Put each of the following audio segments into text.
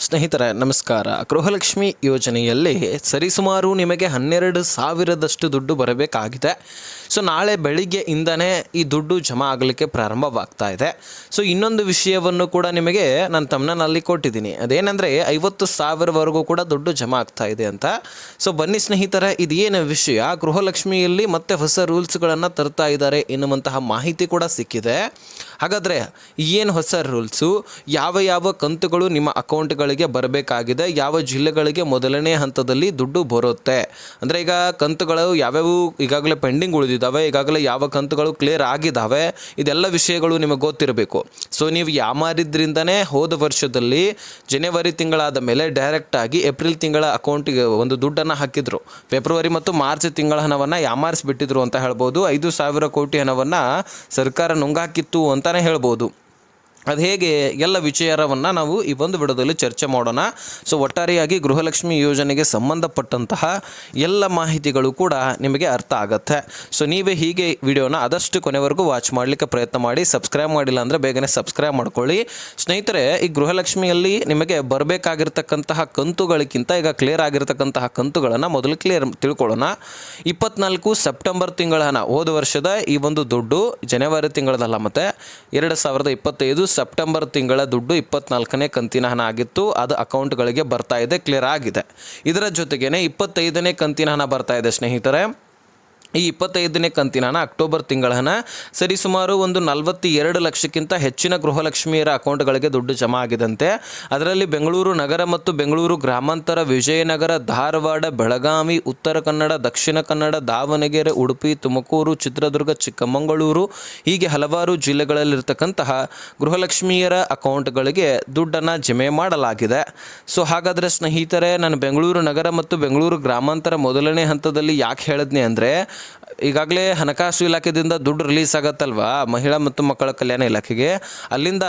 ಸ್ನೇಹಿತರೆ, ನಮಸ್ಕಾರ. ಗೃಹಲಕ್ಷ್ಮಿ ಯೋಜನೆಯಲ್ಲಿ ಸರಿಸುಮಾರು ನಿಮಗೆ ಹನ್ನೆರಡು ಸಾವಿರದಷ್ಟು ದುಡ್ಡು ಬರಬೇಕಾಗಿದೆ. ಸೊ, ನಾಳೆ ಬೆಳಿಗ್ಗೆಯಿಂದನೇ ಈ ದುಡ್ಡು ಜಮಾ ಆಗಲಿಕ್ಕೆ ಪ್ರಾರಂಭವಾಗ್ತಾ ಇದೆ. ಸೊ, ಇನ್ನೊಂದು ವಿಷಯವನ್ನು ಕೂಡ ನಿಮಗೆ ನಾನು ತಮ್ಮನಲ್ಲಿ ಕೊಟ್ಟಿದ್ದೀನಿ. ಅದೇನೆಂದರೆ, ಐವತ್ತು ಸಾವಿರವರೆಗೂ ಕೂಡ ದುಡ್ಡು ಜಮಾ ಆಗ್ತಾ ಇದೆ ಅಂತ. ಸೊ, ಬನ್ನಿ ಸ್ನೇಹಿತರೆ, ಇದೇನು ವಿಷಯ? ಗೃಹಲಕ್ಷ್ಮಿಯಲ್ಲಿ ಮತ್ತೆ ಹೊಸ ರೂಲ್ಸ್ಗಳನ್ನು ತರ್ತಾ ಇದ್ದಾರೆ ಎನ್ನುವಂತಹ ಮಾಹಿತಿ ಕೂಡ ಸಿಕ್ಕಿದೆ. ಹಾಗಾದರೆ, ಏನು ಹೊಸ ರೂಲ್ಸು? ಯಾವ ಯಾವ ಕಂತುಗಳು ನಿಮ್ಮ ಅಕೌಂಟ್ಗಳಿಗೆ ಬರಬೇಕಾಗಿದೆ. ಯಾವ ಜಿಲ್ಲೆಗಳಿಗೆ ಮೊದಲನೇ ಹಂತದಲ್ಲಿ ದುಡ್ಡು ಬರುತ್ತೆ? ಅಂದರೆ ಈಗ ಕಂತುಗಳು ಯಾವ್ಯಾವು ಈಗಾಗಲೇ ಪೆಂಡಿಂಗ್ ಉಳಿದಿದ್ದಾವೆ, ಈಗಾಗಲೇ ಯಾವ ಕಂತುಗಳು ಕ್ಲಿಯರ್ ಆಗಿದ್ದಾವೆ, ಇದೆಲ್ಲ ವಿಷಯಗಳು ನಿಮಗೆ ಗೊತ್ತಿರಬೇಕು. ಸೊ ನೀವು ಯಾಮಾರಿದ್ರಿಂದನೇ ಹೋದ ವರ್ಷದಲ್ಲಿ ಜನವರಿ ತಿಂಗಳಾದ ಮೇಲೆ ಡೈರೆಕ್ಟಾಗಿ ಏಪ್ರಿಲ್ ತಿಂಗಳ ಅಕೌಂಟಿಗೆ ಒಂದು ದುಡ್ಡನ್ನು ಹಾಕಿದ್ರು. ಫೆಬ್ರವರಿ ಮತ್ತು ಮಾರ್ಚ್ ತಿಂಗಳ ಹಣವನ್ನು ಯಾಮಾರಿಸ್ಬಿಟ್ಟಿದ್ರು ಅಂತ ಹೇಳ್ಬೋದು. ಐದು ಸಾವಿರ ಕೋಟಿ ಹಣವನ್ನು ಸರ್ಕಾರ ನುಂಗಾಕಿತ್ತು ಅಂತಲೇ ಹೇಳ್ಬೋದು. ಅದು ಹೇಗೆ ಎಲ್ಲ ವಿಚಾರವನ್ನು ನಾವು ಈ ಒಂದು ವಿಡಿಯೋದಲ್ಲಿ ಚರ್ಚೆ ಮಾಡೋಣ. ಸೊ ಒಟ್ಟಾರೆಯಾಗಿ ಗೃಹಲಕ್ಷ್ಮಿ ಯೋಜನೆಗೆ ಸಂಬಂಧಪಟ್ಟಂತಹ ಎಲ್ಲ ಮಾಹಿತಿಗಳು ಕೂಡ ನಿಮಗೆ ಅರ್ಥ ಆಗುತ್ತೆ. ಸೊ ನೀವೇ ಹೀಗೆ ವಿಡಿಯೋನ ಆದಷ್ಟು ಕೊನೆವರೆಗೂ ವಾಚ್ ಮಾಡಲಿಕ್ಕೆ ಪ್ರಯತ್ನ ಮಾಡಿ, ಸಬ್ಸ್ಕ್ರೈಬ್ ಮಾಡಿಲ್ಲ ಅಂದರೆ ಬೇಗನೆ ಸಬ್ಸ್ಕ್ರೈಬ್ ಮಾಡ್ಕೊಳ್ಳಿ. ಸ್ನೇಹಿತರೆ, ಈ ಗೃಹಲಕ್ಷ್ಮಿಯಲ್ಲಿ ನಿಮಗೆ ಬರಬೇಕಾಗಿರ್ತಕ್ಕಂತಹ ಕಂತುಗಳಿಗಿಂತ ಈಗ ಕ್ಲಿಯರ್ ಆಗಿರ್ತಕ್ಕಂತಹ ಕಂತುಗಳನ್ನು ಮೊದಲು ಕ್ಲಿಯರ್ ತಿಳ್ಕೊಳ್ಳೋಣ. ಇಪ್ಪತ್ನಾಲ್ಕು ಸೆಪ್ಟೆಂಬರ್ ತಿಂಗಳ ಹೋದ ವರ್ಷದ ಈ ಒಂದು ದುಡ್ಡು, ಜನವರಿ ತಿಂಗಳದಲ್ಲ ಮತ್ತು, ಎರಡು ಸಾವಿರದ ಇಪ್ಪತ್ತೈದು ಸೆಪ್ಟೆಂಬರ್ ತಿಂಗಳ ದುಡ್ಡು ಇಪ್ಪತ್ನಾಲ್ಕನೇ ಕಂತಿನ ಹಣ ಆಗಿತ್ತು. ಅದು ಅಕೌಂಟ್ಗಳಿಗೆ ಬರ್ತಾ ಇದೆ, ಕ್ಲಿಯರ್ ಆಗಿದೆ. ಇದರ ಜೊತೆಗೇನೆ ಇಪ್ಪತ್ತೈದನೇ ಕಂತಿನ ಹಣ ಬರ್ತಾ ಇದೆ ಸ್ನೇಹಿತರೆ. ಈ ಇಪ್ಪತ್ತೈದನೇ ಕಂತಿನ ಅಕ್ಟೋಬರ್ ತಿಂಗಳ ಹಣ ಸರಿಸುಮಾರು ಒಂದು ನಲವತ್ತಿ ಎರಡು ಲಕ್ಷಕ್ಕಿಂತ ಹೆಚ್ಚಿನ ಗೃಹಲಕ್ಷ್ಮಿಯರ ಅಕೌಂಟ್ಗಳಿಗೆ ದುಡ್ಡು ಜಮಾ ಆಗಿದಂತೆ. ಅದರಲ್ಲಿ ಬೆಂಗಳೂರು ನಗರ ಮತ್ತು ಬೆಂಗಳೂರು ಗ್ರಾಮಾಂತರ ವಿಜಯನಗರ, ಧಾರವಾಡ, ಬೆಳಗಾವಿ, ಉತ್ತರ ಕನ್ನಡ, ದಕ್ಷಿಣ ಕನ್ನಡ, ದಾವಣಗೆರೆ, ಉಡುಪಿ, ತುಮಕೂರು, ಚಿತ್ರದುರ್ಗ, ಚಿಕ್ಕಮಗಳೂರು ಹೀಗೆ ಹಲವಾರು ಜಿಲ್ಲೆಗಳಲ್ಲಿರ್ತಕ್ಕಂತಹ ಗೃಹಲಕ್ಷ್ಮಿಯರ ಅಕೌಂಟ್ಗಳಿಗೆ ದುಡ್ಡನ್ನು ಜಮೆ ಮಾಡಲಾಗಿದೆ. ಸೊ ಹಾಗಾದರೆ ಸ್ನೇಹಿತರೆ, ನಾನು ಬೆಂಗಳೂರು ನಗರ ಮತ್ತು ಬೆಂಗಳೂರು ಗ್ರಾಮಾಂತರ ಮೊದಲನೇ ಹಂತದಲ್ಲಿ ಯಾಕೆ ಹೇಳಿದ್ನಿ ಅಂದರೆ ಈಗಾಗಲೇ ಹಣಕಾಸು ಇಲಾಖೆದಿಂದ ದುಡ್ಡು ರಿಲೀಸ್ ಆಗತ್ತಲ್ವಾ? ಮಹಿಳಾ ಮತ್ತು ಮಕ್ಕಳ ಕಲ್ಯಾಣ ಇಲಾಖೆಗೆ. ಅಲ್ಲಿಂದ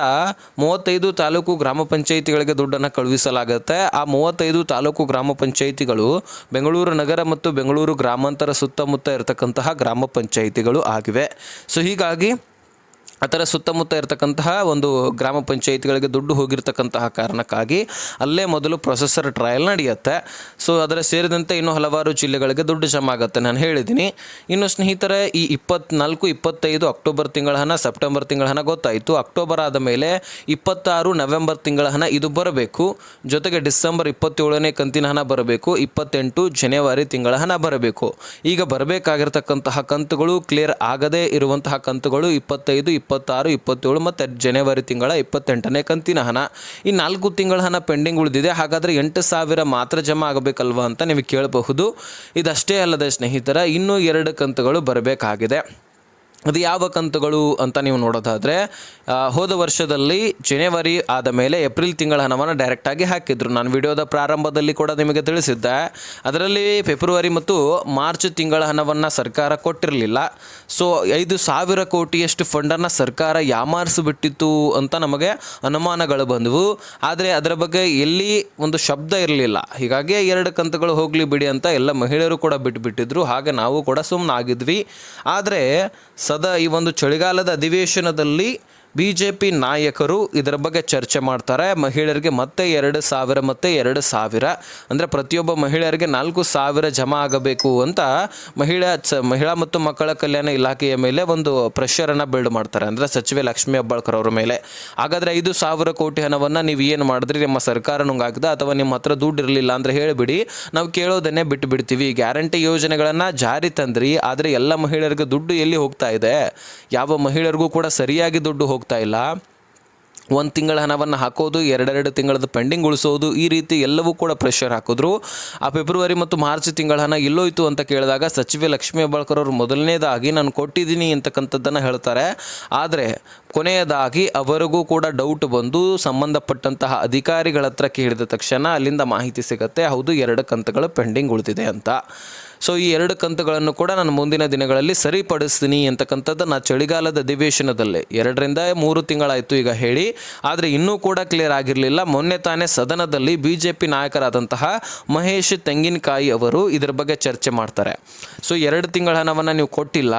ಮೂವತ್ತೈದು ತಾಲೂಕು ಗ್ರಾಮ ಪಂಚಾಯಿತಿಗಳಿಗೆ ದುಡ್ಡನ್ನು ಕಳುಹಿಸಲಾಗುತ್ತೆ. ಆ ಮೂವತ್ತೈದು ತಾಲೂಕು ಗ್ರಾಮ ಪಂಚಾಯಿತಿಗಳು ಬೆಂಗಳೂರು ನಗರ ಮತ್ತು ಬೆಂಗಳೂರು ಗ್ರಾಮಾಂತರ ಸುತ್ತಮುತ್ತ ಇರತಕ್ಕಂತಹ ಗ್ರಾಮ ಪಂಚಾಯಿತಿಗಳು ಆಗಿವೆ. ಸೊ ಹೀಗಾಗಿ ಥರ ಸುತ್ತಮುತ್ತ ಇರತಕ್ಕಂತಹ ಒಂದು ಗ್ರಾಮ ಪಂಚಾಯಿತಿಗಳಿಗೆ ದುಡ್ಡು ಹೋಗಿರ್ತಕ್ಕಂತಹ ಕಾರಣಕ್ಕಾಗಿ ಅಲ್ಲೇ ಮೊದಲು ಪ್ರೊಸೆಸರ್ ಟ್ರಯಲ್ ನಡೆಯುತ್ತೆ. ಸೊ ಅದರ ಸೇರಿದಂತೆ ಇನ್ನೂ ಹಲವಾರು ಜಿಲ್ಲೆಗಳಿಗೆ ದುಡ್ಡು ಜಮಾ ಆಗುತ್ತೆ. ನಾನು ಹೇಳಿದ್ದೀನಿ. ಇನ್ನು ಸ್ನೇಹಿತರೆ, ಈ ಇಪ್ಪತ್ನಾಲ್ಕು, ಇಪ್ಪತ್ತೈದು ಅಕ್ಟೋಬರ್ ತಿಂಗಳ ಹಣ, ಸೆಪ್ಟೆಂಬರ್ ತಿಂಗಳ ಹಣ ಗೊತ್ತಾಯಿತು. ಅಕ್ಟೋಬರ್ ಆದ ಮೇಲೆ ಇಪ್ಪತ್ತಾರು ನವೆಂಬರ್ ತಿಂಗಳ ಹಣ ಇದು ಬರಬೇಕು. ಜೊತೆಗೆ ಡಿಸೆಂಬರ್ ಇಪ್ಪತ್ತೇಳನೇ ಕಂತಿನ ಹಣ ಬರಬೇಕು. ಇಪ್ಪತ್ತೆಂಟು ಜನವರಿ ತಿಂಗಳ ಹಣ ಬರಬೇಕು. ಈಗ ಬರಬೇಕಾಗಿರ್ತಕ್ಕಂತಹ ಕಂತುಗಳು ಕ್ಲಿಯರ್ ಆಗದೇ ಇರುವಂತಹ ಕಂತುಗಳು ಇಪ್ಪತ್ತೈದು ಇಪ್ಪತ್ತಾರು, ಇಪ್ಪತ್ತೇಳು ಮತ್ತು ಜನವರಿ ತಿಂಗಳ ಇಪ್ಪತ್ತೆಂಟನೇ ಕಂತಿನ ಹಣ. ಈ ನಾಲ್ಕು ತಿಂಗಳ ಹಣ ಪೆಂಡಿಂಗ್ ಉಳಿದಿದೆ. ಹಾಗಾದರೆ ಎಂಟು ಸಾವಿರ ಮಾತ್ರ ಜಮಾ ಆಗಬೇಕಲ್ವಾ ಅಂತ ನೀವು ಕೇಳಬಹುದು. ಇದಷ್ಟೇ ಅಲ್ಲದೆ ಸ್ನೇಹಿತರ, ಇನ್ನೂ ಎರಡು ಕಂತುಗಳು ಬರಬೇಕಾಗಿದೆ. ಅದು ಯಾವ ಕಂತುಗಳು ಅಂತ ನೀವು ನೋಡೋದಾದರೆ ಹೋದ ವರ್ಷದಲ್ಲಿ ಜನವರಿ ಆದ ಮೇಲೆ ಏಪ್ರಿಲ್ ತಿಂಗಳ ಹಣವನ್ನು ಡೈರೆಕ್ಟಾಗಿ ಹಾಕಿದ್ರು. ನಾನು ವಿಡಿಯೋದ ಪ್ರಾರಂಭದಲ್ಲಿ ಕೂಡ ನಿಮಗೆ ತಿಳಿಸಿದ್ದೆ. ಅದರಲ್ಲಿ ಫೆಬ್ರವರಿ ಮತ್ತು ಮಾರ್ಚ್ ತಿಂಗಳ ಹಣವನ್ನು ಸರ್ಕಾರ ಕೊಟ್ಟಿರಲಿಲ್ಲ. ಸೊ ಐದು ಸಾವಿರ ಕೋಟಿಯಷ್ಟು ಫಂಡನ್ನು ಸರ್ಕಾರ ಯಾಮಾರಿಸಿಬಿಟ್ಟಿತ್ತು ಅಂತ ನಮಗೆ ಅನುಮಾನಗಳು ಬಂದವು. ಆದರೆ ಅದರ ಬಗ್ಗೆ ಎಲ್ಲಿ ಒಂದು ಶಬ್ದ ಇರಲಿಲ್ಲ. ಹೀಗಾಗಿ ಎರಡು ಕಂತುಗಳು ಹೋಗಲಿ ಬಿಡಿ ಅಂತ ಎಲ್ಲ ಮಹಿಳೆಯರು ಕೂಡ ಬಿಟ್ಟುಬಿಟ್ಟಿದ್ರು ಹಾಗೆ ನಾವು ಕೂಡ ಸುಮ್ಮನಾಗಿದ್ವಿ ಆದರೆ ಸದಾ ಈ ಒಂದು ಚಳಿಗಾಲದ ಅಧಿವೇಶನದಲ್ಲಿ ಬಿ ಜೆ ಪಿ ನಾಯಕರು ಇದರ ಬಗ್ಗೆ ಚರ್ಚೆ ಮಾಡ್ತಾರೆ. ಮಹಿಳೆಯರಿಗೆ ಮತ್ತೆ ಎರಡು ಸಾವಿರ, ಮತ್ತೆ ಎರಡು ಸಾವಿರ. ಅಂದರೆ ಪ್ರತಿಯೊಬ್ಬ ಮಹಿಳೆಯರಿಗೆ ನಾಲ್ಕು ಸಾವಿರ ಜಮಾ ಆಗಬೇಕು ಅಂತ ಮಹಿಳಾ ಚ ಮಹಿಳಾ ಮತ್ತು ಮಕ್ಕಳ ಕಲ್ಯಾಣ ಇಲಾಖೆಯ ಮೇಲೆ ಒಂದು ಪ್ರೆಷರನ್ನು ಬಿಲ್ಡ್ ಮಾಡ್ತಾರೆ. ಅಂದರೆ ಸಚಿವೆ ಲಕ್ಷ್ಮೀ ಹೆಬ್ಬಾಳ್ಕರ್ ಅವರ ಮೇಲೆ. ಹಾಗಾದರೆ ಐದು ಸಾವಿರ ಕೋಟಿ ಹಣವನ್ನು ನೀವು ಏನು ಮಾಡಿದ್ರಿ? ನಿಮ್ಮ ಸರ್ಕಾರ ನುಂಗಾಗ್ದ ಅಥವಾ ನಿಮ್ಮ ಹತ್ರ ದುಡ್ಡು ಇರಲಿಲ್ಲ ಅಂದರೆ ಹೇಳಿಬಿಡಿ. ನಾವು ಕೇಳೋದನ್ನೇ ಬಿಟ್ಟು ಬಿಡ್ತೀವಿ ಗ್ಯಾರಂಟಿ ಯೋಜನೆಗಳನ್ನು ಜಾರಿ ತಂದ್ರಿ. ಆದರೆ ಎಲ್ಲ ಮಹಿಳೆಯರಿಗೆ ದುಡ್ಡು ಎಲ್ಲಿ ಹೋಗ್ತಾ ಇದೆ? ಯಾವ ಮಹಿಳೆಯರಿಗೂ ಕೂಡ ಸರಿಯಾಗಿ ದುಡ್ಡು ಇಲ್ಲ. ಒಂದು ತಿಂಗಳ ಹಣವನ್ನು ಹಾಕೋದು, ಎರಡೆರಡು ತಿಂಗಳದ ಪೆಂಡಿಂಗ್ ಉಳಿಸೋದು, ಈ ರೀತಿ ಎಲ್ಲವೂ ಕೂಡ ಪ್ರೆಷರ್ ಹಾಕಿದ್ರು. ಆ ಫೆಬ್ರವರಿ ಮತ್ತು ಮಾರ್ಚ್ ತಿಂಗಳ ಹಣ ಎಲ್ಲೋಯ್ತು ಅಂತ ಕೇಳಿದಾಗ ಸಚಿವೆ ಲಕ್ಷ್ಮೀ ಹೆಬ್ಬಾಳ್ಕರ್ ಅವರು ಮೊದಲನೇದಾಗಿ ನಾನು ಕೊಟ್ಟಿದ್ದೀನಿ ಅಂತಕ್ಕಂಥದ್ದನ್ನು ಹೇಳ್ತಾರೆ. ಆದರೆ ಕೊನೆಯದಾಗಿ ಅವರಿಗೂ ಕೂಡ ಡೌಟ್ ಬಂದು ಸಂಬಂಧಪಟ್ಟಂತಹ ಅಧಿಕಾರಿಗಳ ಹತ್ರ ಕೇಳಿದ ತಕ್ಷಣ ಅಲ್ಲಿಂದ ಮಾಹಿತಿ ಸಿಗುತ್ತೆ, ಹೌದು, ಎರಡು ಕಂತುಗಳು ಪೆಂಡಿಂಗ್ ಉಳಿದಿದೆ ಅಂತ. ಸೊ ಈ ಎರಡು ಕಂತುಗಳನ್ನು ಕೂಡ ನಾನು ಮುಂದಿನ ದಿನಗಳಲ್ಲಿ ಸರಿಪಡಿಸ್ತೀನಿ ಅಂತಕ್ಕಂಥದ್ದು ನಾ ಚಳಿಗಾಲದ ಅಧಿವೇಶನದಲ್ಲಿ. ಎರಡರಿಂದ ಮೂರು ತಿಂಗಳಾಯಿತು ಈಗ ಹೇಳಿ. ಆದರೆ ಇನ್ನೂ ಕೂಡ ಕ್ಲಿಯರ್ ಆಗಿರಲಿಲ್ಲ. ಮೊನ್ನೆ ತಾನೇ ಸದನದಲ್ಲಿ ಬಿ ಜೆ ಪಿ ನಾಯಕರಾದಂತಹ ಮಹೇಶ್ ತೆಂಗಿನಕಾಯಿ ಅವರು ಇದರ ಬಗ್ಗೆ ಚರ್ಚೆ ಮಾಡ್ತಾರೆ. ಸೊ ಎರಡು ತಿಂಗಳ ಹಣವನ್ನು ನೀವು ಕೊಟ್ಟಿಲ್ಲ.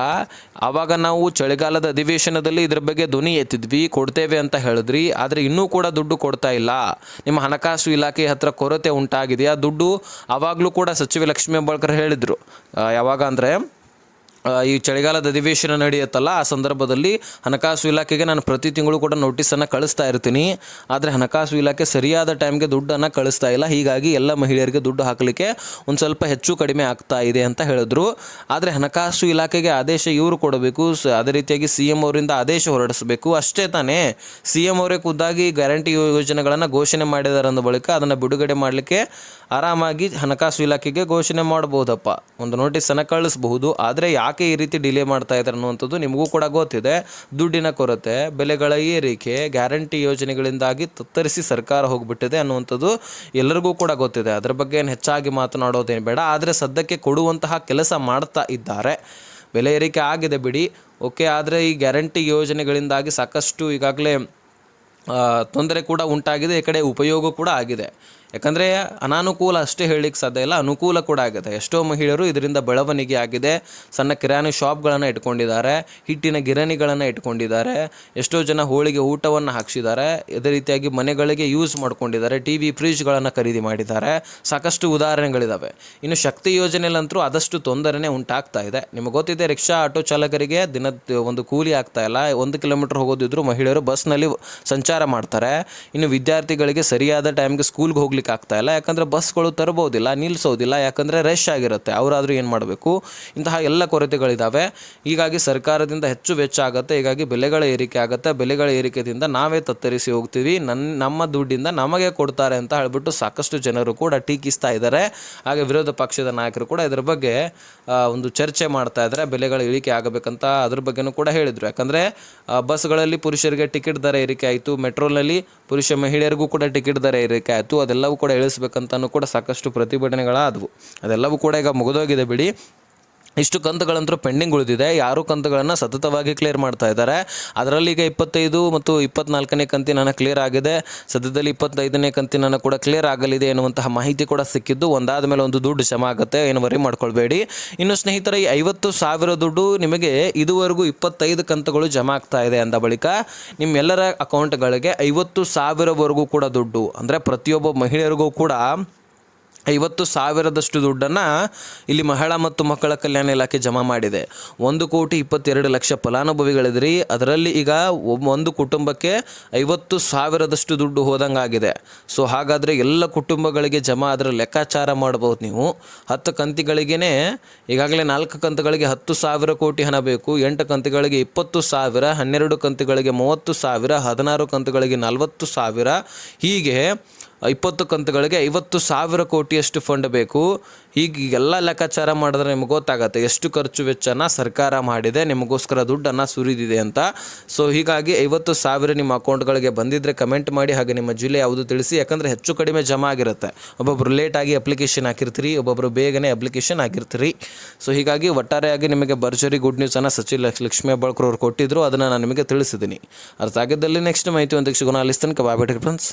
ಆವಾಗ ನಾವು ಚಳಿಗಾಲದ ಅಧಿವೇಶನದಲ್ಲಿ ಇದ್ರ ಬಗ್ಗೆ ಧ್ವನಿ ಎತ್ತಿದ್ವಿ, ಕೊಡ್ತೇವೆ ಅಂತ ಹೇಳಿದ್ರಿ, ಆದರೆ ಇನ್ನೂ ಕೂಡ ದುಡ್ಡು ಕೊಡ್ತಾ ಇಲ್ಲ. ನಿಮ್ಮ ಹಣಕಾಸು ಇಲಾಖೆ ಹತ್ರ ಕೊರತೆ ಉಂಟಾಗಿದೆ. ಆ ದುಡ್ಡು ಆವಾಗಲೂ ಕೂಡ ಸಚಿವ ಲಕ್ಷ್ಮೀ ಹೆಬ್ಬಾಳ್ಕರ್ ಹೇಳಿದರು. ಯಾವಾಗ ಅಂದರೆ ಈ ಚಳಿಗಾಲದ ಅಧಿವೇಶನ ನಡೆಯುತ್ತಲ್ಲ, ಆ ಸಂದರ್ಭದಲ್ಲಿ ಹಣಕಾಸು ಇಲಾಖೆಗೆ ನಾನು ಪ್ರತಿ ತಿಂಗಳು ಕೂಡ ನೋಟಿಸನ್ನು ಕಳಿಸ್ತಾ ಇರ್ತೀನಿ. ಆದರೆ ಹಣಕಾಸು ಇಲಾಖೆ ಸರಿಯಾದ ಟೈಮ್ಗೆ ದುಡ್ಡನ್ನು ಕಳಿಸ್ತಾ ಇಲ್ಲ. ಹೀಗಾಗಿ ಎಲ್ಲ ಮಹಿಳೆಯರಿಗೆ ದುಡ್ಡು ಹಾಕಲಿಕ್ಕೆ ಒಂದು ಸ್ವಲ್ಪ ಹೆಚ್ಚು ಕಡಿಮೆ ಆಗ್ತಾ ಇದೆ ಅಂತ ಹೇಳಿದ್ರು. ಆದರೆ ಹಣಕಾಸು ಇಲಾಖೆಗೆ ಆದೇಶ ಇವರು ಕೊಡಬೇಕು. ಅದೇ ರೀತಿಯಾಗಿ ಸಿ ಎಂ ಅವರಿಂದ ಆದೇಶ ಹೊರಡಿಸಬೇಕು. ಅಷ್ಟೇ ತಾನೇ ಸಿ ಎಂ ಅವರೇ ಖುದ್ದಾಗಿ ಗ್ಯಾರಂಟಿ ಯೋಜನೆಗಳನ್ನು ಘೋಷಣೆ ಮಾಡಿದಾರೆ ಅಂದ ಬಳಿಕ ಅದನ್ನು ಬಿಡುಗಡೆ ಮಾಡಲಿಕ್ಕೆ ಆರಾಮಾಗಿ ಹಣಕಾಸು ಇಲಾಖೆಗೆ ಘೋಷಣೆ ಮಾಡ್ಬೋದಪ್ಪ ಒಂದು ನೋಟಿಸನ್ನು ಕಳಿಸ್ಬಹುದು, ಆದರೆ ಯಾಕೆ ಈ ರೀತಿ ಡಿಲೇ ಮಾಡ್ತಾ ಇದ್ದಾರೆ ಅನ್ನುವಂಥದ್ದು ನಿಮಗೂ ಕೂಡ ಗೊತ್ತಿದೆ. ದುಡ್ಡಿನ ಕೊರತೆ, ಬೆಲೆಗಳ ಏರಿಕೆ ಗ್ಯಾರಂಟಿ ಯೋಜನೆಗಳಿಂದಾಗಿ ತತ್ತರಿಸಿ ಸರ್ಕಾರ ಹೋಗ್ಬಿಟ್ಟಿದೆ ಅನ್ನುವಂಥದ್ದು ಎಲ್ಲರಿಗೂ ಕೂಡ ಗೊತ್ತಿದೆ. ಅದರ ಬಗ್ಗೆ ಏನು ಹೆಚ್ಚಾಗಿ ಮಾತನಾಡೋದೇನು ಬೇಡ, ಆದರೆ ಸದ್ಯಕ್ಕೆ ಕೊಡುವಂತಹ ಕೆಲಸ ಮಾಡ್ತಾ ಇದ್ದಾರೆ. ಬೆಲೆ ಏರಿಕೆ ಆಗಿದೆ ಬಿಡಿ. ಓಕೆ, ಆದರೆ ಈ ಗ್ಯಾರಂಟಿ ಯೋಜನೆಗಳಿಂದಾಗಿ ಸಾಕಷ್ಟು ಈಗಾಗಲೇ ತೊಂದರೆ ಕೂಡ ಉಂಟಾಗಿದೆ, ಈ ಕಡೆ ಉಪಯೋಗ ಕೂಡ ಆಗಿದೆ. ಯಾಕಂದರೆ ಅನಾನುಕೂಲ ಅಷ್ಟೇ ಹೇಳಲಿಕ್ಕೆ ಸಾಧ್ಯ ಇಲ್ಲ, ಅನುಕೂಲ ಕೂಡ ಆಗಿದೆ ಎಷ್ಟೋ ಮಹಿಳೆಯರು ಇದರಿಂದ ಬೆಳವಣಿಗೆ ಆಗಿದೆ. ಸಣ್ಣ ಕಿರಾಣಿ ಶಾಪ್ಗಳನ್ನು ಇಟ್ಕೊಂಡಿದ್ದಾರೆ, ಹಿಟ್ಟಿನ ಗಿರಣಿಗಳನ್ನು ಇಟ್ಕೊಂಡಿದ್ದಾರೆ, ಎಷ್ಟೋ ಜನ ಹೋಳಿಗೆ ಊಟವನ್ನು ಹಾಕ್ಸಿದ್ದಾರೆ ಇದೇ ರೀತಿಯಾಗಿ ಮನೆಗಳಿಗೆ ಯೂಸ್ ಮಾಡ್ಕೊಂಡಿದ್ದಾರೆ ಟಿ ವಿ ಫ್ರಿಜ್ಗಳನ್ನು ಖರೀದಿ ಮಾಡಿದ್ದಾರೆ. ಸಾಕಷ್ಟು ಉದಾಹರಣೆಗಳಿದ್ದಾವೆ ಇನ್ನು ಶಕ್ತಿ ಯೋಜನೆಯಲ್ಲಂತೂ ಆದಷ್ಟು ತೊಂದರೆನೇ ಉಂಟಾಗ್ತಾ ಇದೆ. ನಿಮಗೆ ಗೊತ್ತಿದೆ, ರಿಕ್ಷಾ ಆಟೋ ಚಾಲಕರಿಗೆ ದಿನ ಒಂದು ಕೂಲಿ ಆಗ್ತಾ ಇಲ್ಲ. ಒಂದು ಕಿಲೋಮೀಟರ್ ಹೋಗೋದಿದ್ರು ಮಹಿಳೆಯರು ಬಸ್ನಲ್ಲಿ ಸಂಚಾರ ಮಾಡ್ತಾರೆ. ಇನ್ನು ವಿದ್ಯಾರ್ಥಿಗಳಿಗೆ ಸರಿಯಾದ ಟೈಮ್ಗೆ ಸ್ಕೂಲ್ಗೆ ಹೋಗ್ಲಿಕ್ಕೆ ಆಗ್ತಾ ಇಲ್ಲ. ಯಾಕಂದರೆ ಬಸ್ಗಳು ತರಬೋದಿಲ್ಲ ನಿಲ್ಲಿಸೋದಿಲ್ಲ ಯಾಕಂದರೆ ರಶ್ ಆಗಿರುತ್ತೆ. ಅವರಾದರೂ ಏನು ಮಾಡಬೇಕು? ಇಂತಹ ಎಲ್ಲ ಕೊರತೆಗಳಿದ್ದಾವೆ ಹೀಗಾಗಿ ಸರ್ಕಾರದಿಂದ ಹೆಚ್ಚು ವೆಚ್ಚ ಆಗುತ್ತೆ. ಹೀಗಾಗಿ ಬೆಲೆಗಳ ಏರಿಕೆ ಆಗುತ್ತೆ. ಬೆಲೆಗಳ ಏರಿಕೆದಿಂದ ನಾವೇ ತತ್ತರಿಸಿ ಹೋಗ್ತೀವಿ. ನನ್ನ ನಮ್ಮ ದುಡ್ಡಿಂದ ನಮಗೆ ಕೊಡ್ತಾರೆ ಅಂತ ಹೇಳ್ಬಿಟ್ಟು ಸಾಕಷ್ಟು ಜನರು ಕೂಡ ಟೀಕಿಸ್ತಾ ಇದ್ದಾರೆ. ಹಾಗೆ ವಿರೋಧ ಪಕ್ಷದ ನಾಯಕರು ಕೂಡ ಇದರ ಬಗ್ಗೆ ಒಂದು ಚರ್ಚೆ ಮಾಡ್ತಾ ಇದ್ದಾರೆ. ಬೆಲೆಗಳ ಇಳಿಕೆ ಆಗಬೇಕಂತ ಅದ್ರ ಬಗ್ಗೆನೂ ಕೂಡ ಹೇಳಿದರು. ಯಾಕಂದರೆ ಬಸ್ಗಳಲ್ಲಿ ಪುರುಷರಿಗೆ ಟಿಕೆಟ್ ದರ ಏರಿಕೆ ಆಯಿತು. ಮೆಟ್ರೋನಲ್ಲಿ ಪುರುಷ ಮಹಿಳೆಯರಿಗೂ ಕೂಡ ಟಿಕೆಟ್ ದರ ಏರಿಕೆ ಆಯಿತು. ಅದೆಲ್ಲವೂ ಕೂಡ ಇಳಿಸ್ಬೇಕಂತನೂ ಕೂಡ ಸಾಕಷ್ಟು ಪ್ರತಿಭಟನೆಗಳಾದವು. ಅದೆಲ್ಲವೂ ಕೂಡ ಈಗ ಮುಗಿದೋಗಿದೆ ಬಿಡಿ. ಇಷ್ಟು ಕಂತುಗಳಂತೂ ಪೆಂಡಿಂಗ್ ಉಳಿದಿದೆ. ಯಾರು ಕಂತುಗಳನ್ನು ಸತತವಾಗಿ ಕ್ಲಿಯರ್ ಮಾಡ್ತಾ ಇದ್ದಾರೆ. ಅದರಲ್ಲಿ ಈಗ ಇಪ್ಪತ್ತೈದು ಮತ್ತು ಇಪ್ಪತ್ನಾಲ್ಕನೇ ಕಂತಿನ ಕ್ಲಿಯರ್ ಆಗಿದೆ. ಸದ್ಯದಲ್ಲಿ ಇಪ್ಪತ್ತೈದನೇ ಕಂತಿನ ಕೂಡ ಕ್ಲಿಯರ್ ಆಗಲಿದೆ ಎನ್ನುವಂತಹ ಮಾಹಿತಿ ಕೂಡ ಸಿಕ್ಕಿದ್ದು. ಒಂದಾದ ಮೇಲೆ ಒಂದು ದುಡ್ಡು ಜಮಾ ಆಗುತ್ತೆ. ಏನು ವರಿ ಮಾಡ್ಕೊಳ್ಬೇಡಿ. ಇನ್ನು ಸ್ನೇಹಿತರೆ, ಈ ಐವತ್ತು ಸಾವಿರ ದುಡ್ಡು ನಿಮಗೆ ಇದುವರೆಗೂ ಇಪ್ಪತ್ತೈದು ಕಂತುಗಳು ಜಮಾ ಆಗ್ತಾ ಇದೆ ಅಂದ ಬಳಿಕ ನಿಮ್ಮೆಲ್ಲರ ಅಕೌಂಟ್ಗಳಿಗೆ ಐವತ್ತು ಸಾವಿರವರೆಗೂ ಕೂಡ ದುಡ್ಡು. ಅಂದರೆ ಪ್ರತಿಯೊಬ್ಬ ಮಹಿಳೆಯರಿಗೂ ಕೂಡ ಐವತ್ತು ಸಾವಿರದಷ್ಟು ದುಡ್ಡನ್ನು ಇಲ್ಲಿ ಮಹಿಳಾ ಮತ್ತು ಮಕ್ಕಳ ಕಲ್ಯಾಣ ಇಲಾಖೆ ಜಮಾ ಮಾಡಿದೆ. ಒಂದು ಕೋಟಿ ಇಪ್ಪತ್ತೆರಡು ಲಕ್ಷ ಫಲಾನುಭವಿಗಳಿದ್ರಿ. ಅದರಲ್ಲಿ ಈಗ ಒಂದು ಕುಟುಂಬಕ್ಕೆ ಐವತ್ತು ಸಾವಿರದಷ್ಟು ದುಡ್ಡು ಹೋದಂಗಾಗಿದೆ. ಸೊ ಹಾಗಾದರೆ ಎಲ್ಲ ಕುಟುಂಬಗಳಿಗೆ ಜಮಾ ಅದರ ಲೆಕ್ಕಾಚಾರ ಮಾಡ್ಬೋದು ನೀವು. ಹತ್ತು ಕಂತಿಗಳಿಗೇ ಈಗಾಗಲೇ ನಾಲ್ಕು ಕಂತುಗಳಿಗೆ ಹತ್ತು ಸಾವಿರ ಕೋಟಿ ಹಣ ಬೇಕು. ಎಂಟು ಕಂತುಗಳಿಗೆ ಇಪ್ಪತ್ತು ಸಾವಿರ, ಹನ್ನೆರಡು ಕಂತುಗಳಿಗೆ ಮೂವತ್ತು ಸಾವಿರ, ಹದಿನಾರು ಕಂತುಗಳಿಗೆ ನಲವತ್ತು ಸಾವಿರ. ಹೀಗೆ ಇಪ್ಪತ್ತು ಕಂತುಗಳಿಗೆ ಐವತ್ತು ಸಾವಿರ ಕೋಟಿಯಷ್ಟು ಫಂಡ್ ಬೇಕು. ಈಗ ಎಲ್ಲ ಲೆಕ್ಕಾಚಾರ ಮಾಡಿದ್ರೆ ನಿಮ್ಗೆ ಗೊತ್ತಾಗತ್ತೆ ಎಷ್ಟು ಖರ್ಚು ವೆಚ್ಚನ ಸರ್ಕಾರ ಮಾಡಿದೆ, ನಿಮಗೋಸ್ಕರ ದುಡ್ಡನ್ನು ಸುರಿದಿದೆ ಅಂತ. ಸೊ ಹೀಗಾಗಿ ಐವತ್ತು ಸಾವಿರ ನಿಮ್ಮ ಅಕೌಂಟ್ಗಳಿಗೆ ಬಂದಿದ್ದರೆ ಕಮೆಂಟ್ ಮಾಡಿ, ಹಾಗೆ ನಿಮ್ಮ ಜಿಲ್ಲೆ ಯಾವುದು ತಿಳಿಸಿ, ಯಾಕಂದರೆ ಹೆಚ್ಚು ಕಡಿಮೆ ಜಮಾ ಆಗಿರುತ್ತೆ. ಒಬ್ಬೊಬ್ಬರು ಲೇಟಾಗಿ ಅಪ್ಲಿಕೇಶನ್ ಹಾಕಿರ್ತೀರಿ ಒಬ್ಬೊಬ್ಬರು ಬೇಗನೆ ಅಪ್ಲಿಕೇಶನ್ ಹಾಕಿರ್ತೀರಿ. ಸೊ ಹೀಗಾಗಿ ಒಟ್ಟಾರೆಯಾಗಿ ನಿಮಗೆ ಭರ್ಜರಿ ಗುಡ್ ನ್ಯೂಸನ್ನು ಸಚಿವ ಲಕ್ಷ, ಲಕ್ಷ್ಮೀ ಹೆಬ್ಬಾಳ್ಕರ್ ಅವರು ಕೊಟ್ಟಿದ್ರು, ಅದನ್ನು ನಾನು ನಿಮಗೆ ತಿಳಿಸಿದ್ದೀನಿ ಅರ್ಥ ಆಗಿದ್ದಲ್ಲಿ ನೆಕ್ಸ್ಟ್ ಮಾಹಿತಿ ಒಂದಕ್ಕೆ ಸಿಗೋಣ ಅಲ್ಲಿಸ್ತಾನೆ. Bye friends